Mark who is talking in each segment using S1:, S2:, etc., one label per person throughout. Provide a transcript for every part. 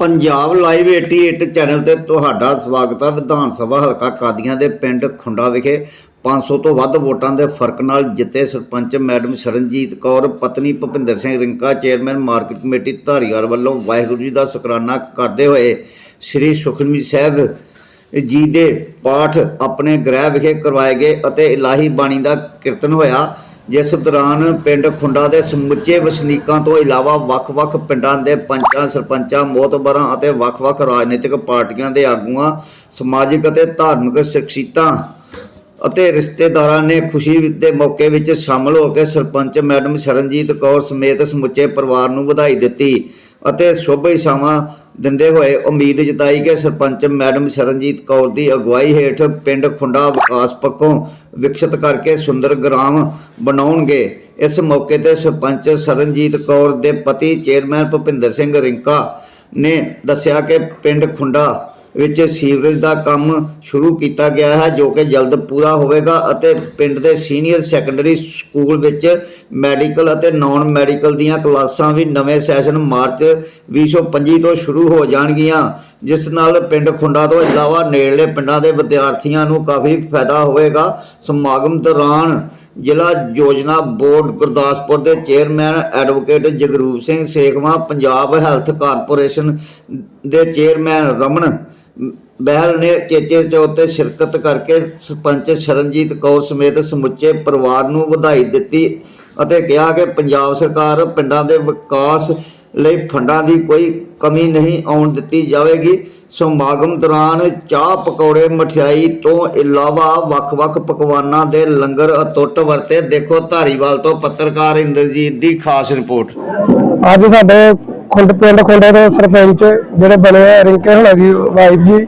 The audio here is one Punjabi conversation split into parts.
S1: ਪੰਜਾਬ ਲਾਈਵ 88 ਚੈਨਲ ਤੇ ਤੁਹਾਡਾ ਸਵਾਗਤ ਹੈ ਵਿਧਾਨ ਸਭਾ ਹਲਕਾ ਕਾਦੀਆਂ ਦੇ ਪਿੰਡ ਖੁੰਡਾ ਵਿਖੇ। 500 ਤੋਂ ਵੱਧ ਵੋਟਾਂ ਦੇ ਫ਼ਰਕ ਨਾਲ ਜਿੱਤੇ ਸਰਪੰਚ ਮੈਡਮ ਸ਼ਰਨਜੀਤ ਕੌਰ, ਪਤਨੀ Bhupinder Singh Rinka, chairman market committee Dhariwal ਵੱਲੋਂ ਵਾਹਿਗੁਰੂ ਜੀ ਦਾ ਸ਼ੁਕਰਾਨਾ ਕਰਦੇ ਹੋਏ ਸ੍ਰੀ ਸੁਖਮਨੀ ਸਾਹਿਬ ਜੀ ਦੇ ਪਾਠ ਆਪਣੇ ਗ੍ਰਹਿ ਵਿਖੇ ਕਰਵਾਏ ਗਏ ਅਤੇ ਇਲਾਹੀ ਬਾਣੀ ਦਾ ਕੀਰਤਨ ਹੋਇਆ। ਜਿਸ ਦੌਰਾਨ ਪਿੰਡ ਖੁੰਡਾ ਦੇ ਸਮੁੱਚੇ ਵਸਨੀਕਾਂ ਤੋਂ ਇਲਾਵਾ ਵੱਖ-ਵੱਖ ਪਿੰਡਾਂ ਦੇ ਪੰਚਾਂ, ਸਰਪੰਚਾਂ, ਮੋਤਬਰਾਂ ਅਤੇ ਵੱਖ-ਵੱਖ ਰਾਜਨੀਤਿਕ ਪਾਰਟੀਆਂ ਦੇ ਆਗੂਆਂ, ਸਮਾਜਿਕ ਅਤੇ ਧਾਰਮਿਕ ਸ਼ਖਸੀਅਤਾਂ ਅਤੇ ਰਿਸ਼ਤੇਦਾਰਾਂ ਨੇ ਖੁਸ਼ੀ ਦੇ ਮੌਕੇ ਵਿੱਚ ਸ਼ਾਮਲ ਹੋ ਕੇ ਸਰਪੰਚ ਮੈਡਮ ਸ਼ਰਨਜੀਤ ਕੌਰ ਸਮੇਤ ਸਮੁੱਚੇ ਪਰਿਵਾਰ ਨੂੰ ਵਧਾਈ ਦਿੱਤੀ ਅਤੇ ਸ਼ੁਭ ਇਸ਼ਾਵਾਂ ਦਿੰਦੇ ਹੋਏ ਉਮੀਦ ਜਤਾਈ ਕਿ ਸਰਪੰਚ ਮੈਡਮ ਸ਼ਰਨਜੀਤ ਕੌਰ ਦੀ ਅਗਵਾਈ ਹੇਠ ਪਿੰਡ ਖੁੰਡਾ ਵਿਕਾਸ ਪੱਖੋਂ ਵਿਕਸਿਤ ਕਰਕੇ ਸੁੰਦਰ ਗ੍ਰਾਮ ਬਣਾਉਣਗੇ। ਇਸ ਮੌਕੇ ਤੇ ਸਰਪੰਚ ਸ਼ਰਨਜੀਤ ਕੌਰ ਦੇ ਪਤੀ ਚੇਅਰਮੈਨ ਭੁਪਿੰਦਰ ਸਿੰਘ ਰਿੰਕਾ ਨੇ ਦੱਸਿਆ ਕਿ ਪਿੰਡ ਖੁੰਡਾ ਵਿੱਚ ਸੀਵਰੇਜ ਦਾ ਕੰਮ ਸ਼ੁਰੂ ਕੀਤਾ ਗਿਆ ਹੈ, ਜੋ ਕਿ ਜਲਦ ਪੂਰਾ ਹੋਵੇਗਾ ਅਤੇ ਪਿੰਡ ਦੇ ਸੀਨੀਅਰ ਸੈਕੰਡਰੀ ਸਕੂਲ ਵਿੱਚ ਮੈਡੀਕਲ ਅਤੇ ਨਾਨ ਮੈਡੀਕਲ ਦੀਆਂ ਕਲਾਸਾਂ ਵੀ ਨਵੇਂ ਸੈਸ਼ਨ ਮਾਰਚ 2025 ਤੋਂ ਸ਼ੁਰੂ ਹੋ ਜਾਣਗੀਆਂ, ਜਿਸ ਨਾਲ ਪਿੰਡ ਖੁੰਡਾ ਤੋਂ ਇਲਾਵਾ ਨੇੜਲੇ ਪਿੰਡਾਂ ਦੇ ਵਿਦਿਆਰਥੀਆਂ ਨੂੰ ਕਾਫੀ ਫਾਇਦਾ ਹੋਵੇਗਾ। ਸਮਾਗਮ ਦੌਰਾਨ ਜ਼ਿਲ੍ਹਾ ਯੋਜਨਾ ਬੋਰਡ ਗੁਰਦਾਸਪੁਰ ਦੇ chairman advocate Jagroop Singh Sekhwan, Punjab health corporation ਦੇ ਚੇਅਰਮੈਨ ਰਮਨ ਬਹਿਲ ਨੇ ਚੇਚੇ ਚੌਥ ਤੇ ਸ਼ਿਰਕਤ ਕਰਕੇ ਸਰਪੰਚ ਸ਼ਰਨਜੀਤ ਕੌਰ ਸਮੇਤ ਸਮੁੱਚੇ ਪਰਿਵਾਰ ਨੂੰ ਵਧਾਈ ਦਿੱਤੀ ਅਤੇ ਕਿਹਾ ਕਿ ਪੰਜਾਬ ਸਰਕਾਰ ਪਿੰਡਾਂ ਦੇ ਵਿਕਾਸ ਲਈ ਫੰਡਾਂ ਦੀ ਕੋਈ ਕਮੀ ਨਹੀਂ ਆਉਣ ਦਿੱਤੀ ਜਾਵੇਗੀ। ਸਮਾਗਮ ਦੌਰਾਨ ਚਾਹ ਪਕੌੜੇ ਮਠਿਆਈ ਤੋਂ ਇਲਾਵਾ ਵੱਖ-ਵੱਖ ਪਕਵਾਨਾਂ ਦੇ ਲੰਗਰ ਅਤੁੱਟ ਵਰਤੇ। ਦੇਖੋ ਧਾਰੀਵਾਲ ਤੋਂ ਪੱਤਰਕਾਰ ਇੰਦਰਜੀਤ ਦੀ ਖਾਸ ਰਿਪੋਰਟ।
S2: ਅੱਜ ਸਾਡੇ ਖੁੰਡ ਪਿੰਡ ਖੁੰਡੇ ਦੇ ਸਰਪੰਚ ਜਿਹੜੇ ਬਣੇ ਆ, ਰਿੰਕੇ ਹੁਣਾ ਜੀ ਵਾਈਫ ਜੀ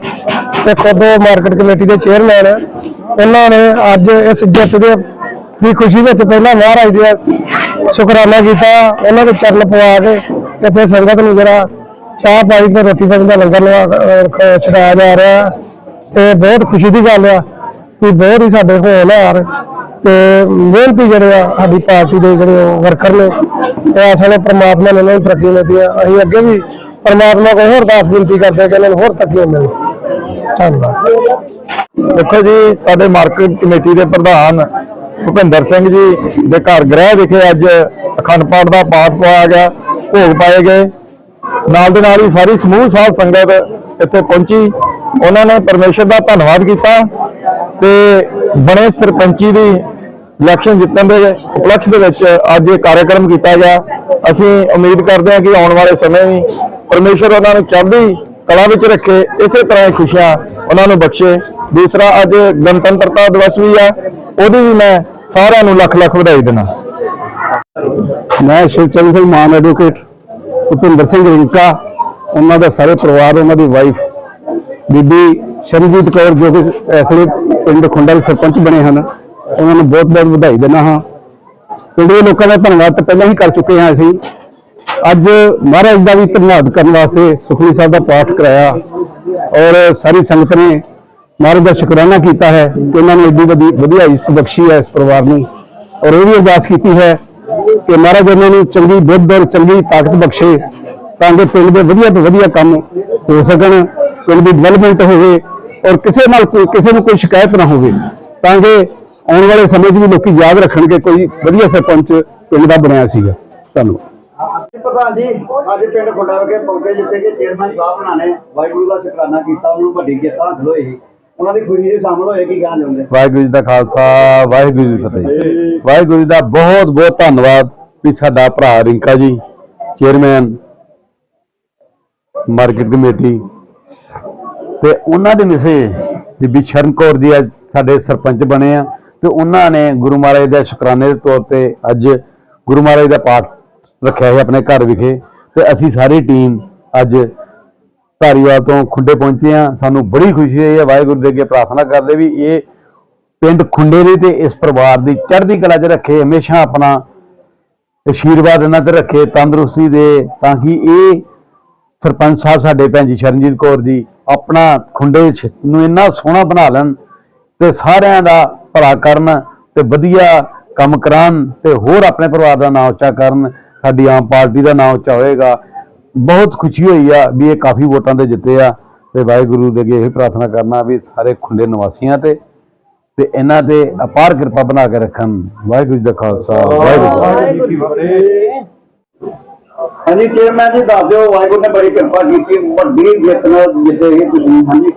S2: ਤੇ ਖੁਦ ਮਾਰਕੀਟ ਕਮੇਟੀ ਦੇ ਚੇਅਰਮੈਨ ਉਹਨਾਂ ਨੇ ਅੱਜ ਇਸ ਜਿੱਤ ਦੇ ਦੀ ਖੁਸ਼ੀ ਵਿੱਚ ਪਹਿਲਾਂ ਮਹਾਰਾਜ ਦੇ ਸ਼ੁਕਰਾਨਾ ਕੀਤਾ। ਉਹਨਾਂ ਦੇ ਚਰਨ ਪਵਾ ਕੇ ਤੇ ਫਿਰ ਸੰਗਤ ਨੂੰ ਜਿਹੜਾ ਚਾਹ ਪਾਈ ਤੇ ਰੋਟੀ ਪਾਣੀ ਦਾ ਲੰਗਰ ਲਵਾ ਅਹ ਜਾ ਰਿਹਾ ਤੇ ਬਹੁਤ ਖੁਸ਼ੀ ਦੀ ਗੱਲ ਆ ਕਿ ਬਹੁਤ ਹੀ ਸਾਡੇ ਹੋਣਹਾਰ ਤੇ ਮਿਹਨਤੀ ਜਿਹੜੇ ਆ, ਸਾਡੀ ਪਾਰਟੀ ਦੇ ਜਿਹੜੇ ਵਰਕਰ ਨੇ ਤੇ ਅਸਲੇ ਪ੍ਰਮਾਤਮਾ ਨੇ ਉਹਨਾਂ ਨੂੰ ਤਰੱਕੀ ਦਿੱਤੀ ਆ। ਅਸੀਂ ਅੱਗੇ ਵੀ ਪ੍ਰਮਾਤਮਾ ਕੋਲ ਹੋਰ ਦਾਸ ਬੇਨਤੀ ਕਰਦੇ ਆ ਕਿ ਇਹਨਾਂ ਨੂੰ ਹੋਰ ਤਰੱਕੀ ਮਿਲੇ ਧੰਨਵਾਦ।
S3: ਦੇਖੋ ਜੀ, ਸਾਡੇ ਮਾਰਕੀਟ ਕਮੇਟੀ ਦੇ ਪ੍ਰਧਾਨ ਭੁਪਿੰਦਰ ਸਿੰਘ ਜੀ ਦੇ ਘਰ ਗ੍ਰਹਿ ਵਿਖੇ ਅੱਜ ਅਖੰਡ ਪਾਠ ਦਾ ਪਾਠ ਪਾਇਆ ਗਿਆ, ਭੋਗ ਪਾਏ ਗਏ। ਨਾਲ ਦੇ ਨਾਲ ਹੀ ਸਾਰੀ ਸਮੂਹ ਸਾਧ ਸੰਗਤ ਇੱਥੇ ਪਹੁੰਚੀ। ਉਹਨਾਂ ਨੇ ਪਰਮੇਸ਼ਰ ਦਾ ਧੰਨਵਾਦ ਕੀਤਾ ਤੇ ਬਣੇ ਸਰਪੰਚੀ ਦੀ ਇਲੈਕਸ਼ਨ ਜਿੱਤਣ ਦੇ ਉਪਲਕਸ਼ ਦੇ ਵਿੱਚ ਅੱਜ ਇਹ ਕਾਰਜਕ੍ਰਮ ਕੀਤਾ ਗਿਆ। ਅਸੀਂ ਉਮੀਦ ਕਰਦੇ ਹਾਂ ਕਿ ਆਉਣ ਵਾਲੇ ਸਮੇਂ ਵੀ ਪਰਮੇਸ਼ਰ ਉਹਨਾਂ ਨੂੰ ਚੜ੍ਹਦੀ ਕਲਾ ਵਿੱਚ ਰੱਖੇ, ਇਸੇ ਤਰ੍ਹਾਂ ਹੀ ਖੁਸ਼ੀਆਂ ਉਹਨਾਂ ਨੂੰ ਬਖਸ਼ੇ। ਦੂਸਰਾ, ਅੱਜ ਗਣਤੰਤਰਤਾ ਦਿਵਸ ਵੀ ਆ, ਉਹਦੀ ਵੀ ਮੈਂ ਸਾਰਿਆਂ ਨੂੰ ਲੱਖ ਲੱਖ ਵਧਾਈ ਦਿੰਦਾ।
S2: ਮੈਂ ਸ਼ਿਵਚੰਦ ਸਿੰਘ ਮਾਨ ਐਡਵੋਕੇਟ ਭੁਪਿੰਦਰ ਸਿੰਘ ਰਿੰਕਾ, ਉਹਨਾਂ ਦਾ ਸਾਰੇ ਪਰਿਵਾਰ, ਉਹਨਾਂ ਦੀ ਵਾਈਫ ਬੀਬੀ ਸ਼ਰਨਜੀਤ ਕੌਰ ਜੋ ਕਿ ਇਸ ਲਈ ਪਿੰਡ ਖੁੰਡਾ ਸਰਪੰਚ ਬਣੇ ਹਨ। ਉਹਨਾਂ ਨੂੰ ਬਹੁਤ ਬਹੁਤ ਵਧਾਈ ਦਿੰਦਾ ਹਾਂ। ਪਿੰਡ ਦੇ ਲੋਕਾਂ ਦਾ ਧੰਨਵਾਦ ਤਾਂ ਪਹਿਲਾਂ ਹੀ ਕਰ ਚੁੱਕੇ ਹਾਂ ਅਸੀਂ। ਅੱਜ ਮਹਾਰਾਜ ਦਾ ਵੀ ਧੰਨਵਾਦ ਕਰਨ ਵਾਸਤੇ ਸੁਖਮਨੀ ਸਾਹਿਬ ਦਾ ਪਾਠ ਕਰਾਇਆ ਔਰ ਸਾਰੀ ਸੰਗਤ ਨੇ ਮਹਾਰਾਜ ਦਾ ਸ਼ੁਕਰਾਨਾ ਕੀਤਾ ਹੈ ਕਿ ਉਹਨਾਂ ਨੂੰ ਇੰਨੀ ਵਧੀ- ਵਧੀਆ ਇੱਜ਼ਤ ਬਖਸ਼ੀ ਹੈ ਇਸ ਪਰਿਵਾਰ ਨੂੰ। ਔਰ ਇਹ ਵੀ ਅਰਦਾਸ ਕੀਤੀ ਹੈ ਕਿ ਮਹਾਰਾਜ ਉਹਨਾਂ ਨੂੰ ਚੰਗੀ ਬੁੱਧ ਔਰ ਚੰਗੀ ਤਾਕਤ ਬਖਸ਼ੇ ਤਾਂ ਕਿ ਪਿੰਡ ਦੇ ਵਧੀਆ ਤੋਂ ਵਧੀਆ ਕੰਮ ਹੋ ਸਕਣ, ਪਿੰਡ ਦੀ ਡਿਵੈਲਪਮੈਂਟ ਹੋਵੇ ਔਰ ਕਿਸੇ ਨਾਲ ਕੋਈ ਕਿਸੇ ਨੂੰ ਕੋਈ ਸ਼ਿਕਾਇਤ ਨਾ ਹੋਵੇ ਤਾਂ ਕਿ ਆਉਣ ਵਾਲੇ ਸਮੇਂ 'ਚ ਵੀ ਲੋਕੀ ਯਾਦ ਰੱਖਣ ਕਿ ਕੋਈ ਵਧੀਆ ਸਰਪੰਚ ਪਿੰਡ ਦਾ ਬਣਿਆ ਸੀਗਾ। ਧੰਨਵਾਦ।
S1: ਪ੍ਰਧਾਨ ਜੀ ਅੱਜ ਪਿੰਡ ਖੁੰਡਾ ਵਿਖੇ ਪਹੁੰਚੇ ਜਿੱਥੇ ਕਿ ਚੇਅਰਮੈਨ ਸਾਹਿਬ ਉਹਨਾਂ ਨੇ ਵਾਹਿਗੁਰੂ ਦਾ ਸ਼ੁਕਰਾਨਾ ਕੀਤਾ ਉਹਨਾਂ ਨੂੰ ਵੱਡੀ ਜਿੱਤ ਹਾਸਲ ਹੋਈ। ਉਹਨਾਂ ਦੀ ਖੁਸ਼ੀ ਦੇ ਸ਼ਾਮਲ ਹੋਏ ਕੀ ਕਹਿਣਾ ਚਾਹੁੰਦੇ?
S3: ਵਾਹਿਗੁਰੂ ਜੀ ਦਾ ਖਾਲਸਾ ਵਾਹਿਗੁਰੂ ਜੀ ਫਤਿਹ। ਵਾਹਿਗੁਰੂ ਜੀ ਦਾ ਬਹੁਤ ਬਹੁਤ ਧੰਨਵਾਦ ਵੀ ਸਾਡਾ ਭਰਾ ਰਿੰਕਾ ਜੀ ਚੇਅਰਮੈਨ ਮਾਰਕੀਟ ਕਮੇਟੀ ਤੇ ਉਹਨਾਂ ਦੇ ਮਿਸੇ ਬੀਬੀ ਸ਼ਰਨ ਕੌਰ ਜੀ ਅੱਜ ਸਾਡੇ ਸਰਪੰਚ ਬਣੇ ਆ। ਤੇ ਉਹਨਾਂ ਨੇ ਗੁਰੂ ਮਹਾਰਾਜ ਦੇ ਸ਼ੁਕਰਾਨੇ ਦੇ ਤੌਰ ਤੇ ਅੱਜ ਗੁਰੂ ਮਹਾਰਾਜ ਦਾ ਪਾਠ ਰੱਖਿਆ ਹੈ ਆਪਣੇ ਘਰ ਵਿਖੇ ਤੇ ਅਸੀਂ ਸਾਰੀ ਟੀਮ ਅੱਜ ਧਾਰੀਵਾਲ ਤੋਂ ਖੁੰਡੇ ਪਹੁੰਚੇ ਆ ਸਾਨੂੰ ਬੜੀ ਖੁਸ਼ੀ ਹੋਈ ਹੈ। ਵਾਹਿਗੁਰੂ ਦੇ ਅੱਗੇ ਪ੍ਰਾਰਥਨਾ ਕਰਦੇ ਵੀ ਇਹ ਪਿੰਡ ਖੁੰਡੇ ਦੇ ਤੇ ਇਸ ਪਰਿਵਾਰ ਦੀ ਚੜ੍ਹਦੀ ਕਲਾ 'ਚ ਰੱਖੇ, ਹਮੇਸ਼ਾ ਆਪਣਾ ਅਸ਼ੀਰਵਾਦ ਇਹਨਾਂ ਤੇ ਰੱਖੇ, ਤੰਦਰੁਸਤੀ ਦੇ ਤਾਂ ਕਿ ਇਹ ਸਰਪੰਚ ਸਾਹਿਬ ਸਾਡੇ ਭੈਣ ਜੀ ਸ਼ਰਨਜੀਤ ਕੌਰ ਜੀ ਆਪਣਾ ਖੁੰਡੇ ਨੂੰ ਇੰਨਾ ਸੋਹਣਾ ਬਣਾ ਲੈਣ ਤੇ ਸਾਰਿਆਂ ਦਾ ਭਲਾ ਕਰਨ ਤੇ ਵਧੀਆ ਕੰਮ ਕਰਾਉਣ ਤੇ ਹੋਰ ਆਪਣੇ ਪਰਿਵਾਰ ਦਾ ਨਾਮ ਉੱਚਾ ਕਰਨ, ਸਾਡੀ ਆਮ ਪਾਰਟੀ ਦਾ ਨਾਮ ਉੱਚਾ ਹੋਏਗਾ। ਬਹੁਤ ਖੁਸ਼ੀ ਹੋਈ ਆ ਵੀ ਇਹ ਕਾਫੀ ਵੋਟਾਂ ਤੇ ਜਿੱਤੇ ਆ ਤੇ ਵਾਹਿਗੁਰੂ ਦੇ ਅੱਗੇ ਇਹ ਪ੍ਰਾਰਥਨਾ ਕਰਨਾ ਵੀ ਸਾਰੇ ਖੁੱਲੇ ਨਿਵਾਸੀਆਂ ਤੇ ਤੇ ਇਹਨਾਂ ਤੇ ਅਪਾਰ ਕਿਰਪਾ ਬਣਾ ਕੇ ਰੱਖਣ। ਵਾਹਿਗੁਰੂ ਜੀ ਦਾ ਖਾਲਸਾ, ਵਾਹਿਗੁਰੂ। ਜੀ ਕੀ ਫਤਿਹ।
S1: ਹਾਂਜੀ ਚੇਅਰਮੈਨ ਜੀ, ਦੱਸ ਦਿਓ, ਵਾਹਿਗੁਰੂ ਨੇ ਬੜੀ ਕਿਰਪਾ ਕੀਤੀ, ਵੱਡੀ ਜਿੱਤ ਨਾਲ ਜਿੱਤੇ ਤੁਸੀਂ। ਹਾਂਜੀ,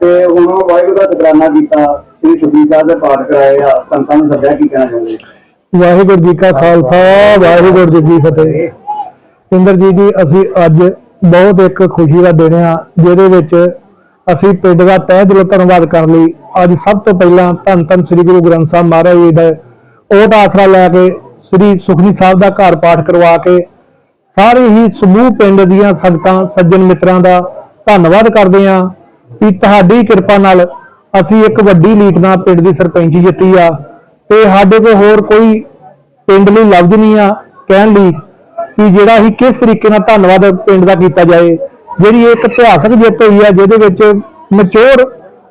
S1: ਤੇ ਹੁਣ ਵਾਹਿਗੁਰੂ ਦਾ ਸ਼ੁਕਰਾਨਾ ਕੀਤਾ। ਸ੍ਰੀ ਸੁਖੀ ਸਾਹਿਬ ਦੇ ਪਾਠ ਕਰਾਏ ਸੰਤਾਂ ਨੂੰ ਸੱਦਿਆ ਕੀ ਕਹਿਣਾ ਚਾਹੁੰਦੇ
S4: ਵਾਹਿਗੁਰੂ ਜੀ ਕਾ ਖਾਲਸਾ, ਵਾਹਿਗੁਰੂ ਜੀ ਕੀ ਫਤਿਹ। ਇੰਦਰਜੀਤ ਜੀ, ਅਸੀਂ ਅੱਜ ਬਹੁਤ ਇੱਕ ਖੁਸ਼ੀ ਦਾ ਦਿਨ ਆ, ਜਿਹਦੇ ਵਿੱਚ ਅਸੀਂ ਪਿੰਡ ਦਾ ਤਹਿ ਦਿਲੋਂ ਧੰਨਵਾਦ ਕਰਨ ਲਈ ਅੱਜ ਸਭ ਤੋਂ ਪਹਿਲਾਂ ਧੰਨ ਧੰਨ ਸ੍ਰੀ ਗੁਰੂ ਗ੍ਰੰਥ ਸਾਹਿਬ ਮਹਾਰਾਜ ਜੀ ਦਾ ਓਟ ਆਸਰਾ ਲੈ ਕੇ ਸ੍ਰੀ ਸੁਖਨੀ ਸਾਹਿਬ ਦਾ ਘਰ ਪਾਠ ਕਰਵਾ ਕੇ ਸਾਰੇ ਹੀ ਸਮੂਹ ਪਿੰਡ ਦੀਆਂ ਸੰਗਤਾਂ, ਸੱਜਣ ਮਿੱਤਰਾਂ ਦਾ ਧੰਨਵਾਦ ਕਰਦੇ ਹਾਂ ਕਿ ਤੁਹਾਡੀ ਕਿਰਪਾ ਨਾਲ ਅਸੀਂ ਇੱਕ ਵੱਡੀ ਲੀਡ ਨਾਲ ਪਿੰਡ ਦੀ ਸਰਪੰਚੀ ਜਿੱਤੀ ਆ ਤੇ ਸਾਡੇ ਕੋਲ ਹੋਰ ਕੋਈ ਪਿੰਡ ਲਈ ਲਫ਼ਜ਼ ਨਹੀਂ ਆ ਕਹਿਣ ਲਈ ਕਿ ਜਿਹੜਾ ਅਸੀਂ ਕਿਸ ਤਰੀਕੇ ਨਾਲ ਧੰਨਵਾਦ ਪਿੰਡ ਦਾ ਕੀਤਾ ਜਾਏ ਜਿਹੜੀ ਇੱਕ ਇਤਿਹਾਸਕ ਜਿੱਤ ਹੋਈ ਆ ਜਿਹਦੇ ਵਿੱਚ ਮਚੋਰ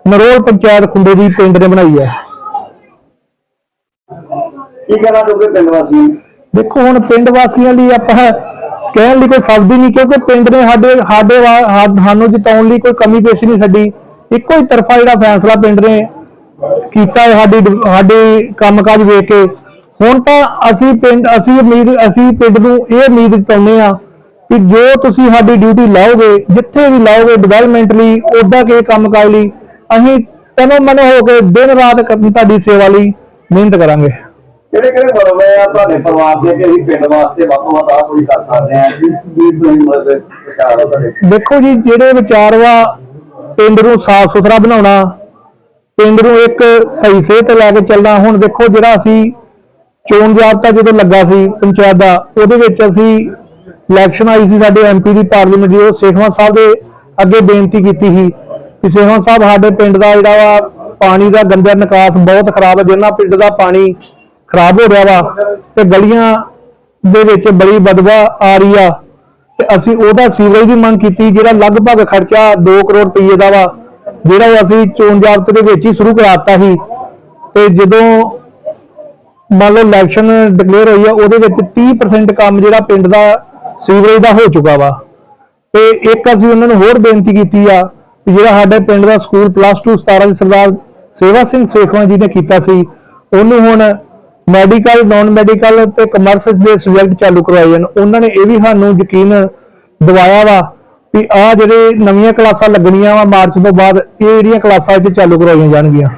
S4: ਨਰੋਲ ਪੰਚਾਇਤ ਖੁੰਡੇ ਦੀ ਪਿੰਡ ਨੇ ਬਣਾਈ ਹੈ
S1: ਕੀ ਕਹਿਣਾ ਚਾਹੁੰਦੇ ਪਿੰਡ ਵਾਸੀਆਂ?
S4: ਦੇਖੋ ਹੁਣ ਪਿੰਡ ਵਾਸੀਆਂ ਲਈ ਆਪਾਂ ਕਹਿਣ ਲਈ ਕੋਈ ਸ਼ਬਦ ਹੀ ਨਹੀਂ ਕਿਉਂਕਿ ਪਿੰਡ ਨੇ ਸਾਡੇ ਸਾਡੇ ਸਾਨੂੰ ਜਿਤਾਉਣ ਲਈ ਕੋਈ ਕਮੀ ਪੇਸ਼ੀ ਨਹੀਂ ਛੱਡੀ ਇੱਕੋ ਹੀ ਤਰਫਾ ਜਿਹੜਾ ਫੈਸਲਾ ਪਿੰਡ ਨੇ ਕੀਤਾ ਹੈ ਸਾਡੀ ਸਾਡੇ ਕੰਮਕਾਜ ਵੇਖ ਕੇ। ਹੁਣ ਤਾਂ ਅਸੀਂ ਪਿੰਡ ਅਸੀਂ ਉਮੀਦ ਅਸੀਂ ਪਿੰਡ ਨੂੰ ਇਹ ਉਮੀਦ ਜਤਾਉਂਦੇ ਆ ਕਿ ਜੋ ਤੁਸੀਂ ਸਾਡੀ ਡਿਊਟੀ ਲਾਓਗੇ ਜਿੱਥੇ ਵੀ ਲਾਓਗੇ ਡਿਵੈਲਪਮੈਂਟ ਲਈ ਉਹਦਾ ਕੇ ਕੰਮਕਾਜ ਲਈ ਅਸੀਂ ਤਨੋ ਮਨ ਹੋ ਕੇ ਦਿਨ ਰਾਤ ਤੁਹਾਡੀ ਸੇਵਾ ਲਈ ਮਿਹਨਤ ਕਰਾਂਗੇ।
S1: ਕਿਹੜੇ ਕਿਹੜੇ ਮਰਵੇ ਆ ਤੁਹਾਡੇ ਪਰਿਵਾਰ ਦੇ ਕਿ ਅਸੀਂ ਪਿੰਡ ਵਾਸਤੇ ਤੋਂ ਵੱਧ ਆਹ ਕੋਈ ਕਰ ਸਕਦੇ ਆ ਤੁਸੀਂ ਵਿਚਾਰ ਆ ਤੁਹਾਡੇ।
S4: ਦੇਖੋ ਜੀ ਜਿਹੜੇ ਵਿਚਾਰ ਵਾ ਪਿੰਡ ਨੂੰ ਸਾਫ਼ ਸੁਥਰਾ ਬਣਾਉਣਾ, ਪਿੰਡ ਨੂੰ ਇੱਕ ਸਹੀ ਸਿਹਤ ਲੈ ਕੇ ਚੱਲਣਾ, ਹੁਣ ਦੇਖੋ ਜਿਹੜਾ ਅਸੀਂ ਚੋਣ ਜਾਬਤਾ ਜਦੋਂ ਲੱਗਾ ਸੀ ਪੰਚਾਇਤ ਦਾ, ਉਹਦੇ ਵਿੱਚ ਅਸੀਂ ਇਲੈਕਸ਼ਨ ਆਈ ਸੀ ਸਾਡੇ ਐਮਪੀ ਦੀ ਪਾਰਲੀਮੈਂਟ ਦੀ, ਉਹ ਸੇਖਵਾਂ ਸਾਹਿਬ ਦੇ ਅੱਗੇ ਬੇਨਤੀ ਕੀਤੀ ਸੀ ਕਿ ਸੇਖਵਾਂ ਸਾਹਿਬ ਸਾਡੇ ਪਿੰਡ ਦਾ ਜਿਹੜਾ ਵਾ ਪਾਣੀ ਦਾ ਗੰਦਾ ਨਿਕਾਸ ਬਹੁਤ ਖਰਾਬ ਹੈ, ਜਿੰਨਾ ਪਿੰਡ ਦਾ ਪਾਣੀ ਖਰਾਬ ਹੋ ਰਿਹਾ ਵਾ, ਤੇ ਗਲੀਆਂ ਦੇ ਵਿੱਚ ਬੜੀ ਬਦਵਾ ਆ ਰਹੀ ਆ। ਤੇ ਅਸੀਂ ਉਹਦਾ ਸੀਵਰੇਜ ਦੀ ਮੰਗ ਕੀਤੀ, ਜਿਹੜਾ ਲਗਭਗ ਖਰਚਾ 2 ਕਰੋੜ ਰੁਪਏ ਦਾ ਵਾ, ਜਿਹੜਾ ਅਸੀਂ ਚੋਣ ਜਾਬਤੇ ਦੇ ਵਿੱਚ ਹੀ ਸ਼ੁਰੂ ਕਰਾਤਾ ਸੀ। ਤੇ ਜਦੋਂ ਮੰਨ ਲਓ ਇਲੈਕਸ਼ਨ ਡਿਕਲੇਅਰ ਹੋਈ ਆ, ਉਹਦੇ ਵਿੱਚ 30% ਕੰਮ ਜਿਹੜਾ ਪਿੰਡ ਦਾ ਸੀਵਰੇਜ ਦਾ ਹੋ ਚੁੱਕਾ ਵਾ। ਤੇ ਇੱਕ ਅਸੀਂ ਉਹਨਾਂ ਨੂੰ ਹੋਰ ਬੇਨਤੀ ਕੀਤੀ ਆ ਕਿ ਜਿਹੜਾ ਸਾਡੇ ਪਿੰਡ ਦਾ ਸਕੂਲ ਪਲੱਸ 2 17 ਸਰਦਾਰ ਸੇਵਾ ਸਿੰਘ ਸੇਖਵਾਂ ਜੀ ਨੇ ਕੀਤਾ ਸੀ, ਉਹਨੂੰ ਹੁਣ ਮੈਡੀਕਲ ਨਾਨ ਮੈਡੀਕਲ ਤੇ ਕਮਰਸ ਦੇ ਸਬਜੈਕਟ ਚਾਲੂ ਕਰਵਾਏ ਹਨ ਉਹਨਾਂ ਨੇ ਇਹ ਵੀ ਸਾਨੂੰ ਯਕੀਨ ਦਿਵਾਇਆ ਵਾ ਵੀ ਆ ਜਿਹੜੇ ਨਵੀਆਂ ਕਲਾਸਾਂ ਲੱਗਣੀਆਂ ਵਾ ਮਾਰਚ ਤੋਂ ਬਾਅਦ, ਇਹ ਜਿਹੜੀਆਂ ਕਲਾਸਾਂ ਇੱਥੇ ਚਾਲੂ ਕਰਵਾਈਆਂ ਜਾਣਗੀਆਂ।